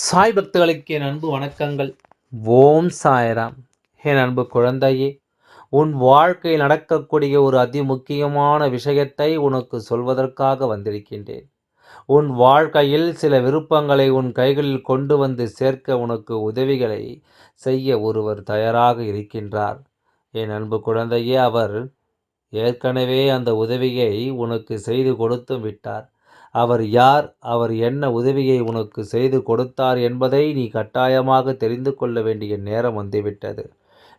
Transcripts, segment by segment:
சாய் பக்தர்களுக்கு என் அன்பு வணக்கங்கள். ஓம் சாய்ராம். என் அன்பு குழந்தையே உன் வாழ்க்கையில் நடக்கக்கூடிய ஒரு அதி முக்கியமான விஷயத்தை உனக்கு சொல்வதற்காக வந்திருக்கின்றேன். உன் வாழ்க்கையில் சில விருப்பங்களை உன் கைகளில் கொண்டு வந்து சேர்க்க உனக்கு உதவிகளை செய்ய ஒருவர் தயாராக இருக்கின்றார். என் அன்பு குழந்தையே அவர் ஏற்கனவே அந்த உதவியை உனக்கு செய்து கொடுத்தும் விட்டார். அவர் யார் அவர் என்ன உதவியை உனக்கு செய்து கொடுத்தார் என்பதை நீ கட்டாயமாக தெரிந்து கொள்ள வேண்டிய நேரம் வந்துவிட்டது.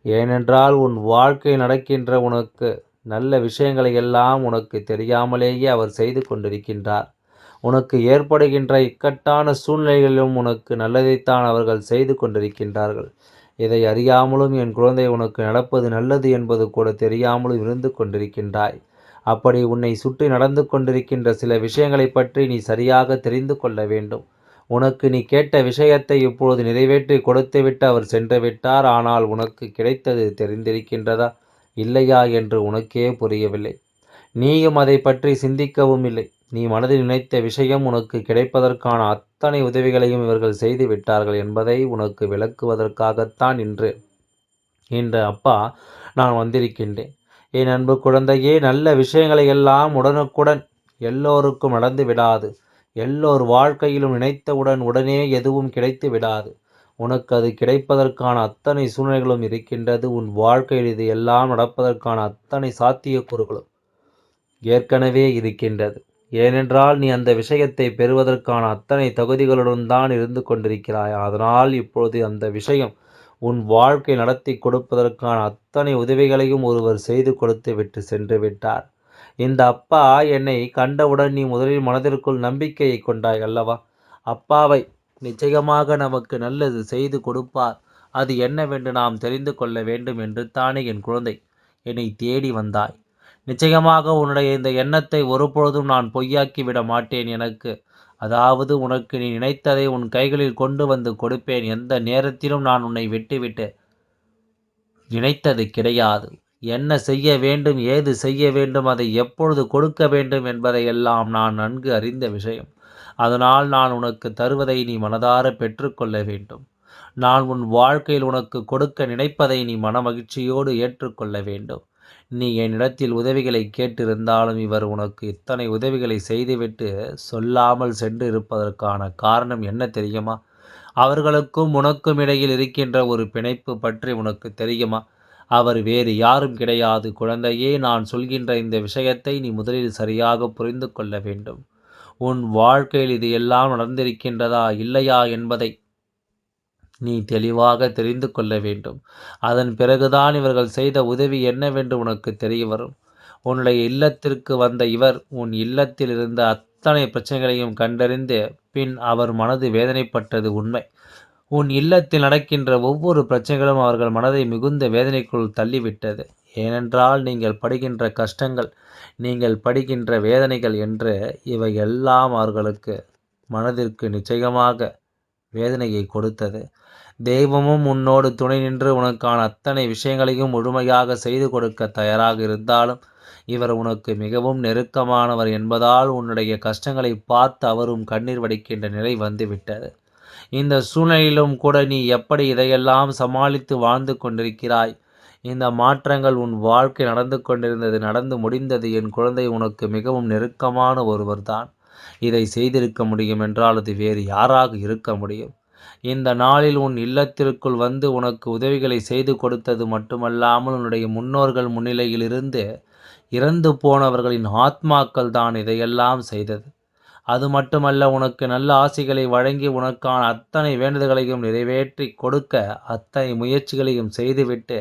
ஏனென்றால் உன் வாழ்க்கை நடக்கின்ற உனக்கு நல்ல விஷயங்களை எல்லாம் உனக்கு தெரியாமலேயே அவர் செய்து கொண்டிருக்கின்றார். உனக்கு ஏற்படுகின்ற இக்கட்டான சூழ்நிலைகளிலும் உனக்கு நல்லதைத்தான் அவர்கள் செய்து கொண்டிருக்கின்றார்கள். இதை அறியாமலும் என் குழந்தை உனக்கு நடப்பது நல்லது என்பது கூட தெரியாமலும் இருந்து கொண்டிருக்கின்றாய். அப்படி உன்னை சுற்றி நடந்து கொண்டிருக்கின்ற சில விஷயங்களை பற்றி நீ சரியாக தெரிந்து கொள்ள வேண்டும். உனக்கு நீ கேட்ட விஷயத்தை இப்பொழுது நிறைவேற்றி கொடுத்துவிட்டு அவர் சென்று விட்டார். ஆனால் உனக்கு கிடைத்தது தெரிந்திருக்கின்றதா? இல்லையா என்று உனக்கே புரியவில்லை. நீயும் அதை பற்றி சிந்திக்கவும் இல்லை. நீ மனதில் நினைத்த விஷயம் உனக்கு கிடைப்பதற்கான அத்தனை உதவிகளையும் இவர்கள் செய்து விட்டார்கள் என்பதை உனக்கு விளக்குவதற்காகத்தான் இன்று இன்று அப்பா நான் வந்திருக்கின்றேன். என் அன்பு குழந்தையே நல்ல விஷயங்களை எல்லாம் உடனுக்குடன் எல்லோருக்கும் நடந்து விடாது. எல்லோர் வாழ்க்கையிலும் நினைத்தவுடன் உடனே எதுவும் கிடைத்து விடாது. உனக்கு அது கிடைப்பதற்கான அத்தனை சூழ்நிலைகளும் இருக்கின்றது. உன் வாழ்க்கையில் இது எல்லாம் நடப்பதற்கான அத்தனை சாத்தியக்கூறுகளும் ஏற்கனவே இருக்கின்றது. ஏனென்றால் நீ அந்த விஷயத்தை பெறுவதற்கான அத்தனை தகுதிகளுடன் தான் இருந்து கொண்டிருக்கிறாய். அதனால் இப்பொழுது அந்த விஷயம் உன் வாழ்க்கை நடத்தி கொடுப்பதற்கான அத்தனை உதவிகளையும் ஒருவர் செய்து கொடுத்து விட்டு சென்று விட்டார். இந்த அப்பா என்னை கண்டவுடன் நீ முதலில் மனதிற்குள் நம்பிக்கையை கொண்டாய் அல்லவா? அப்பாவை நிச்சயமாக நமக்கு நல்லது செய்து கொடுப்பார். அது என்னவென்று நாம் தெரிந்து கொள்ள வேண்டும் என்று தானே என் குழந்தை என்னை தேடி வந்தாய். நிச்சயமாக உன்னுடைய இந்த எண்ணத்தை ஒருபொழுதும் நான் பொய்யாக்கி விட மாட்டேன் எனக்கு. அதாவது உனக்கு நீ நினைத்ததை உன் கைகளில் கொண்டு வந்து கொடுப்பேன். எந்த நேரத்திலும் நான் உன்னை விட்டுவிட்டு நினைத்தது கிடையாது. என்ன செய்ய வேண்டும் ஏது செய்ய வேண்டும் அதை எப்பொழுது கொடுக்க வேண்டும் என்பதையெல்லாம் நான் நன்கு அறிந்த விஷயம். அதனால் நான் உனக்கு தருவதை நீ மனதார பெற்றுக்கொள்ள வேண்டும். நான் உன் வாழ்க்கையில் உனக்கு கொடுக்க நினைப்பதை நீ மனமகிழ்ச்சியோடு ஏற்றுக்கொள்ள வேண்டும். நீ என்னிடத்தில் உதவிகளை கேட்டிருந்தாலும் இவர் உனக்கு இத்தனை உதவிகளை செய்துவிட்டு சொல்லாமல் சென்று இருப்பதற்கான காரணம் என்ன தெரியுமா? அவர்களுக்கும் உனக்கும் இடையில் இருக்கின்ற ஒரு பிணைப்பு பற்றி உனக்கு தெரியுமா? அவர் வேறு யாரும் கிடையாது. குழந்தையே நான் சொல்கின்ற இந்த விஷயத்தை நீ முதலில் சரியாக புரிந்து கொள்ள வேண்டும். உன் வாழ்க்கையில் இது எல்லாம் நடந்திருக்கின்றதா இல்லையா என்பதை நீ தெளிவாக தெரிந்து கொள்ள வேண்டும். அதன் பிறகுதான் இவர்கள் செய்த உதவி என்னவென்று உனக்கு தெரிய வரும். உன்னுடைய இல்லத்திற்கு வந்த இவர் உன் இல்லத்தில் இருந்த அத்தனை பிரச்சனைகளையும் கண்டறிந்து பின் அவர் மனது வேதனைப்பட்டது உண்மை. உன் இல்லத்தில் நடக்கின்ற ஒவ்வொரு பிரச்சனைகளும் அவர்கள் மனதை மிகுந்த வேதனைக்குள் தள்ளிவிட்டது. ஏனென்றால் நீங்கள் படுகின்ற கஷ்டங்கள் நீங்கள் படுகின்ற வேதனைகள் என்று இவை எல்லாம் அவர்களுக்கு மனதிற்கு நிச்சயமாக வேதனையை கொடுத்தது. தெய்வமும் உன்னோடு துணை நின்று உனக்கான அத்தனை விஷயங்களையும் முழுமையாக செய்து கொடுக்க தயாராக இருந்தாலும் இவர் உனக்கு மிகவும் நெருக்கமானவர் என்பதால் உன்னுடைய கஷ்டங்களை பார்த்து அவரும் கண்ணீர் வடிக்கின்ற நிலை வந்துவிட்டது. இந்த சூழ்நிலையிலும் கூட நீ எப்படி இதையெல்லாம் சமாளித்து வாழ்ந்து கொண்டிருக்கிறாய்? இந்த மாற்றங்கள் உன் வாழ்க்கை நடந்து கொண்டிருந்தது நடந்து முடிந்தது. என் குழந்தை உனக்கு மிகவும் நெருக்கமான ஒருவர்தான். இதை செய்திருக்க முடியும் என்றால் அது வேறு யாராக இருக்க முடியும்? இந்த நாளில் உன் இல்லத்திற்குள் வந்து உனக்கு உதவிகளை செய்து கொடுத்தது மட்டுமல்லாமல் உன்னுடைய முன்னோர்கள் முன்னிலையிலிருந்து இறந்து போனவர்களின் ஆத்மாக்கள் தான் இதையெல்லாம் செய்தது. அது மட்டுமல்ல உனக்கு நல்ல ஆசைகளை வழங்கி உனக்கான அத்தனை வேண்டுதல்களையும் நிறைவேற்றி கொடுக்க அத்தனை முயற்சிகளையும் செய்துவிட்டு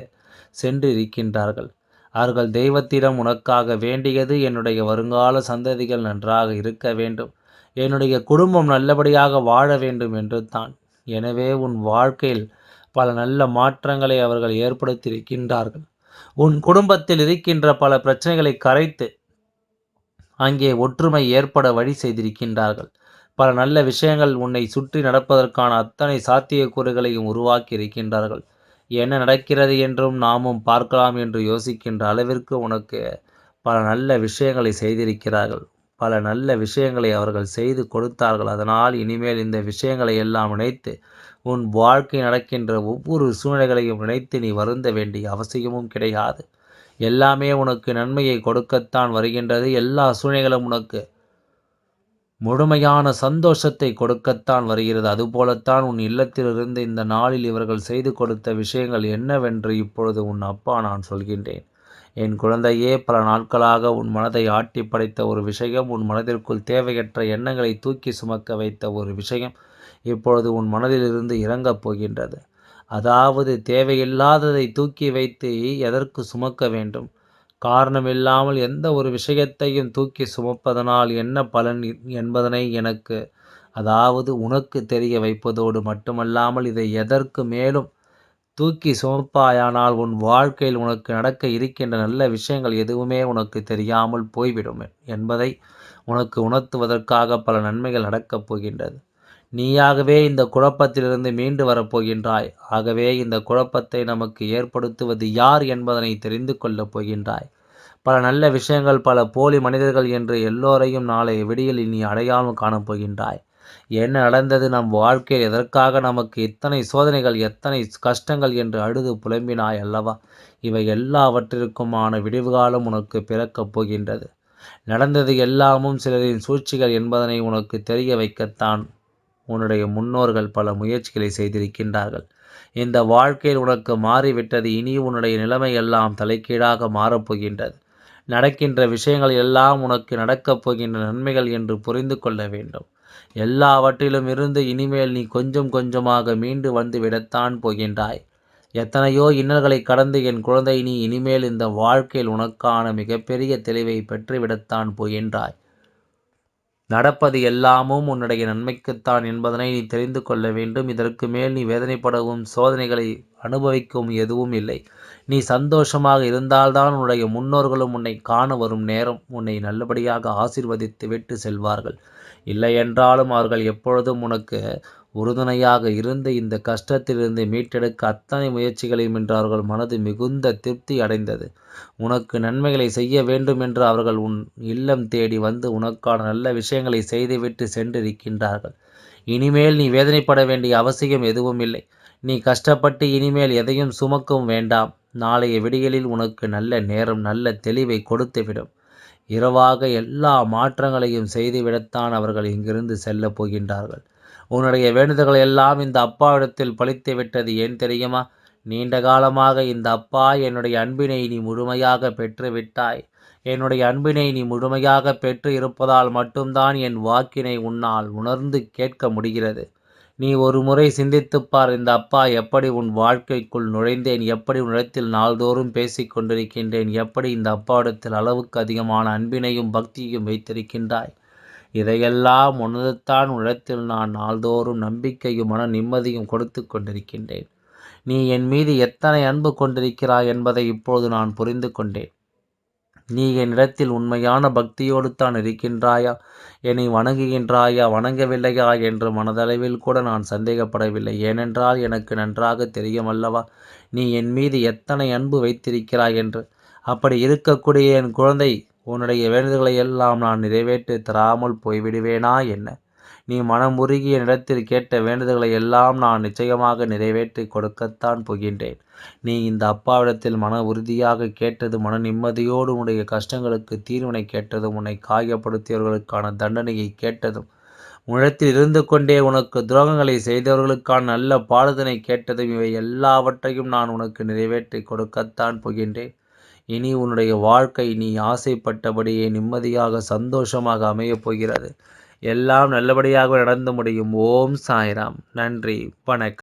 சென்று இருக்கின்றார்கள் அவர்கள் தெய்வத்திடம் உனக்காக வேண்டியது என்னுடைய வருங்கால சந்ததிகள் நன்றாக இருக்க வேண்டும். என்னுடைய குடும்பம் நல்லபடியாக வாழ வேண்டும் என்று தான். எனவே உன் வாழ்க்கையில் பல நல்ல மாற்றங்களை அவர்கள் ஏற்படுத்தியிருக்கின்றார்கள். உன் குடும்பத்தில் இருக்கின்ற பல பிரச்சனைகளை கரைத்து அங்கே ஒற்றுமை ஏற்பட வழி செய்திருக்கின்றார்கள். பல நல்ல விஷயங்கள் உன்னை சுற்றி நடப்பதற்கான அத்தனை சாத்தியக்கூறுகளையும் உருவாக்கி இருக்கின்றார்கள் என்ன நடக்கிறது என்றும் நாமும் பார்க்கலாம் என்று யோசிக்கின்ற அளவிற்கு உனக்கு பல நல்ல விஷயங்களை செய்திருக்கிறார்கள். பல நல்ல விஷயங்களை அவர்கள் செய்து கொடுத்தார்கள். அதனால் இனிமேல் இந்த விஷயங்களை எல்லாம் நினைத்து உன் வாழ்க்கை நடக்கின்ற ஒவ்வொரு சூழ்நிலைகளையும் நினைத்து நீ வருந்த வேண்டிய அவசியமும் கிடையாது. எல்லாமே உனக்கு நன்மையை கொடுக்கத்தான் வருகின்றது. எல்லா சூழ்நிலைகளும் உனக்கு முழுமையான சந்தோஷத்தை கொடுக்கத்தான் வருகிறது. அதுபோலத்தான் உன் இல்லத்திலிருந்து இந்த நாளில் இவர்கள் செய்து கொடுத்த விஷயங்கள் என்னவென்று இப்பொழுது உன் அப்பா நான் சொல்கின்றேன். என் குழந்தையே பல நாட்களாக உன் மனதை ஆட்டி படைத்த ஒரு விஷயம் உன் மனதிற்குள் தேவையற்ற எண்ணங்களை தூக்கி சுமக்க வைத்த ஒரு விஷயம் இப்பொழுது உன் மனதிலிருந்து இறங்கப் போகின்றது. அதாவது தேவையில்லாததை தூக்கி வைத்து எதற்கு சுமக்க வேண்டும்? காரணமில்லாமல் எந்த ஒரு விஷயத்தையும் தூக்கி சுமப்பதனால் என்ன பலன் என்பதனை எனக்கு அதாவது உனக்கு தெரிய வைப்பதோடு மட்டுமல்லாமல் இதை எதற்கு மேலும் தூக்கி சுமப்பாயானால் உன் வாழ்க்கையில் உனக்கு நடக்க இருக்கின்ற நல்ல விஷயங்கள் எதுவுமே உனக்கு தெரியாமல் போய்விடும் என்பதை உனக்கு உணர்த்துவதற்காக பல நன்மைகள் நடக்கப் போகின்றது. நீயாகவே இந்த குழப்பத்திலிருந்து மீண்டு வரப்போகின்றாய். ஆகவே இந்த குழப்பத்தை நமக்கு ஏற்படுத்துவது யார் என்பதனை தெரிந்து கொள்ளப் போகின்றாய். பல நல்ல விஷயங்கள் பல போலி மனிதர்கள் என்று எல்லோரையும் நாளை விடியில் நீ அடையாளம் காணப்போகின்றாய் என்ன நடந்தது? நம் வாழ்க்கையில் எதற்காக நமக்கு இத்தனை சோதனைகள் எத்தனை கஷ்டங்கள் என்று அழுது புலம்பினாய் அல்லவா? இவை எல்லாவற்றிற்குமான விடிவுகாலம் உனக்கு பிறக்கப் போகின்றது. நடந்தது எல்லாமும் சிலரின் சூழ்ச்சிகள் என்பதனை உனக்கு தெரிய வைக்கத்தான் உன்னுடைய முன்னோர்கள் பல முயற்சிகளை செய்திருக்கின்றார்கள். இந்த வாழ்க்கையில் உனக்கு மாறிவிட்டது இனி உன்னுடைய நிலைமை எல்லாம் தலைக்கீழாக மாறப்போகின்றது. நடக்கின்ற விஷயங்கள் எல்லாம் உனக்கு நடக்கப் போகின்ற நன்மைகள் என்று புரிந்து கொள்ள வேண்டும். எல்லாவற்றிலும் இருந்து இனிமேல் நீ கொஞ்சம் கொஞ்சமாக மீண்டு வந்து விடத்தான் போகின்றாய். எத்தனையோ இன்னல்களை கடந்து என் குழந்தை நீ இனிமேல் இந்த வாழ்க்கையில் உனக்கான மிகப்பெரிய தெளிவை பெற்றுவிடத்தான் போகின்றாய். நடப்பது எல்லாமும் உன்னுடைய நன்மைக்குத்தான் என்பதனை நீ தெரிந்து கொள்ள வேண்டும். இதற்கு மேல் நீ வேதனைப்படவும் சோதனைகளை அனுபவிக்கவும் எதுவும் இல்லை. நீ சந்தோஷமாக இருந்தால்தான் உன்னுடைய முன்னோர்களும் உன்னை காண வரும் நேரம் உன்னை நல்லபடியாக ஆசிர்வதித்து விட்டு செல்வார்கள். இல்லை என்றாலும் அவர்கள் எப்பொழுதும் உனக்கு உறுதுணையாக இருந்து இந்த கஷ்டத்திலிருந்து மீட்டெடுக்க அத்தனை முயற்சிகளையும் என்று அவர்கள் மனது மிகுந்த திருப்தி அடைந்தது. உனக்கு நன்மைகளை செய்ய வேண்டும் என்று அவர்கள் உன் இல்லம் தேடி வந்து உனக்கான நல்ல விஷயங்களை செய்துவிட்டு சென்றிருக்கின்றார்கள். இனிமேல் நீ வேதனைப்பட வேண்டிய அவசியம் எதுவும் இல்லை. நீ கஷ்டப்பட்டு இனிமேல் எதையும் சுமக்கவும் வேண்டாம். நாளைய விடியலில் உனக்கு நல்ல நேரம் நல்ல தெளிவை கொடுத்துவிடும். இரவாக எல்லா மாற்றங்களையும் செய்துவிடத்தான் அவர்கள் இங்கிருந்து செல்லப் போகின்றார்கள். உன்னுடைய வேண்டுதல்கள் எல்லாம் இந்த அப்பாவிடத்தில் பழித்து விட்டது ஏன் தெரியுமா? நீண்ட காலமாக இந்த அப்பா என்னுடைய அன்பினை நீ முழுமையாக பெற்று விட்டாய் என்னுடைய அன்பினை நீ முழுமையாக பெற்று இருப்பதால் மட்டும்தான் என் வாக்கினை உன்னால் உணர்ந்து கேட்க முடிகிறது. நீ ஒரு முறை சிந்தித்துப்பார் இந்த அப்பா எப்படி உன் வாழ்க்கைக்குள் நுழைந்தேன்? எப்படி உன்னிடத்தில் நாள்தோறும் பேசிக் கொண்டிருக்கின்றேன்? எப்படி இந்த அப்பாவிடத்தில் அளவுக்கு அதிகமான அன்பினையும் பக்தியையும் வைத்திருக்கின்றாய்? இதையெல்லாம் உனதுத்தான் உன்னிடத்தில் நான் நாள்தோறும் நம்பிக்கையும் மன நிம்மதியும் கொடுத்து கொண்டிருக்கின்றேன். நீ என் மீது எத்தனை அன்பு கொண்டிருக்கிறாய் என்பதை இப்போது நான் புரிந்து கொண்டேன். நீ என்னிடத்தில் உண்மையான பக்தியோடு தான் இருக்கின்றாயா? என்னை வணங்குகின்றாயா? வணங்கவில்லையா? என்று மனதளவில் கூட நான் சந்தேகப்படவில்லை. ஏனென்றால் எனக்கு நன்றாக தெரியும் அல்லவா நீ என் மீது எத்தனை அன்பு வைத்திருக்கிறாய் என்று? அப்படி இருக்கக்கூடிய என் குழந்தை உன்னுடைய வேண்டுதல்களை எல்லாம் நான் நிறைவேற்றி தராமல் போய்விடுவேனா என்ன? நீ மனமுருகிய நிலத்தில் கேட்ட வேண்டுதல்களை எல்லாம் நான் நிச்சயமாக நிறைவேற்றி கொடுக்கத்தான் போகின்றேன். நீ இந்த அப்பாவிடத்தில் மன உறுதியாக கேட்டது மன நிம்மதியோடு உன்னுடைய கஷ்டங்களுக்கு தீர்வினை கேட்டதும் உன்னை காயப்படுத்தியவர்களுக்கான தண்டனையை கேட்டதும் உன்னிடத்தில் இருந்து கொண்டே உனக்கு துரோகங்களை செய்தவர்களுக்கான நல்ல பாடுதனை கேட்டதும் இவை எல்லாவற்றையும் நான் உனக்கு நிறைவேற்றி கொடுக்கத்தான் போகின்றேன். இனி உன்னுடைய வாழ்க்கை நீ ஆசைப்பட்டபடியே நிம்மதியாக சந்தோஷமாக அமையப் போகிறது. எல்லாம் நல்லபடியாக நடந்து முடியும். ஓம் சாய்ராம். நன்றி. வணக்கம்.